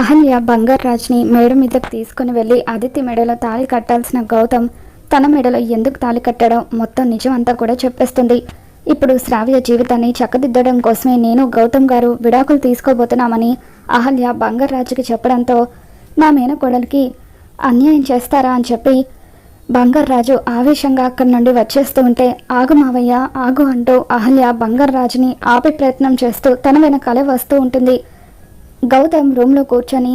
అహల్య బంగారాజ్ని మేడ మీదకి తీసుకుని వెళ్ళి ఆదిత్య మెడలో తాళి కట్టాల్సిన గౌతమ్ తన మెడలో ఎందుకు తాళి కట్టడం మొత్తం నిజం అంతా కూడా చెప్పేస్తుంది. ఇప్పుడు శ్రావ్య జీవితాన్ని చక్కదిద్దడం కోసమే నేను గౌతమ్ గారు విడాకులు తీసుకోబోతున్నామని అహల్య బంగారు రాజుకి చెప్పడంతో నా మేనకోడలికి అన్యాయం చేస్తారా అని చెప్పి బంగారు రాజు ఆవేశంగా అక్కడి నుండి వచ్చేస్తూ ఉంటే ఆగు మావయ్య ఆగు అంటూ అహల్య బంగారు రాజుని ఆపే ప్రయత్నం చేస్తూ తన వెనకాలే వస్తూ ఉంటుంది. గౌతమ్ రూమ్లో కూర్చొని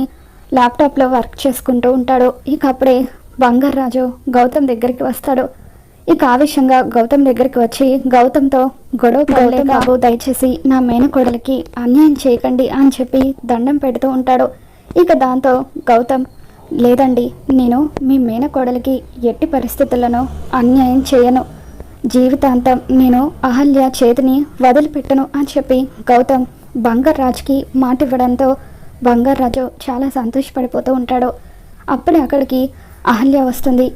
ల్యాప్టాప్లో వర్క్ చేసుకుంటూ ఉంటాడు. ఇక అప్పుడే బంగారు రాజు గౌతమ్ దగ్గరికి వస్తాడు. ఇక ఆవేశంగా గౌతమ్ దగ్గరికి వచ్చి గౌతమ్తో గొడవ బాబు దయచేసి నా మేనకోడలికి అన్యాయం చేయకండి అని చెప్పి దండం పెడుతూ ఉంటాడు. ఇక దాంతో గౌతమ్ లేదండి నేను మీ మేనకోడలికి ఎట్టి పరిస్థితులను అన్యాయం చేయను. జీవితాంతం నేను అహల్య చేతిని వదిలిపెట్టను అని చెప్పి గౌతమ్ బంగారు మాట ఇవ్వడంతో బంగారు చాలా సంతోషపడిపోతూ ఉంటాడు. అప్పుడే అక్కడికి అహల్య వస్తుంది.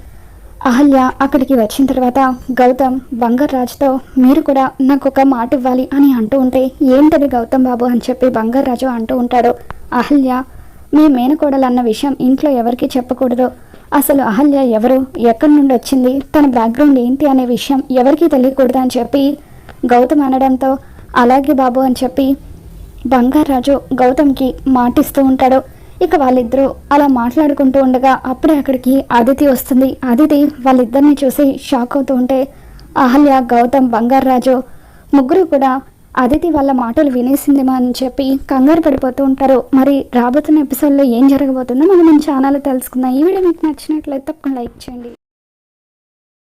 అహల్య అక్కడికి వచ్చిన తర్వాత గౌతమ్ బంగారు రాజుతో మీరు కూడా నాకు ఒక మాట ఇవ్వాలి అని అంటూ ఉంటే ఏంటది గౌతమ్ బాబు అని చెప్పి బంగారు అంటూ ఉంటాడు. అహల్య మీ మేనకోడలు అన్న విషయం ఇంట్లో ఎవరికీ చెప్పకూడదు. అసలు అహల్య ఎవరు? ఎక్కడి నుండి వచ్చింది? తన బ్యాక్గ్రౌండ్ ఏంటి అనే విషయం ఎవరికీ తెలియకూడదు అని చెప్పి గౌతమ్ అనడంతో అలాగే బాబు అని చెప్పి బంగారాజు గౌతమ్కి మాటిస్తూ ఉంటాడు. ఇక వాళ్ళిద్దరూ అలా మాట్లాడుకుంటూ ఉండగా అప్పుడే అక్కడికి అదితి వస్తుంది. అదితి వాళ్ళిద్దరిని చూసి షాక్ అవుతూ ఉంటే అహల్య గౌతమ్ బంగారాజు ముగ్గురు కూడా అదితి వాళ్ళ మాటలు వినేసిందేమో అని చెప్పి కంగారు పడిపోతూ ఉంటారు. మరి రాబోతున్న ఎపిసోడ్లో ఏం జరగబోతుందో మనం మన ఛానల్ తెలుసుకుందాం. ఈ వీడియో మీకు నచ్చినట్లయితే తప్పకుండా లైక్ చేయండి.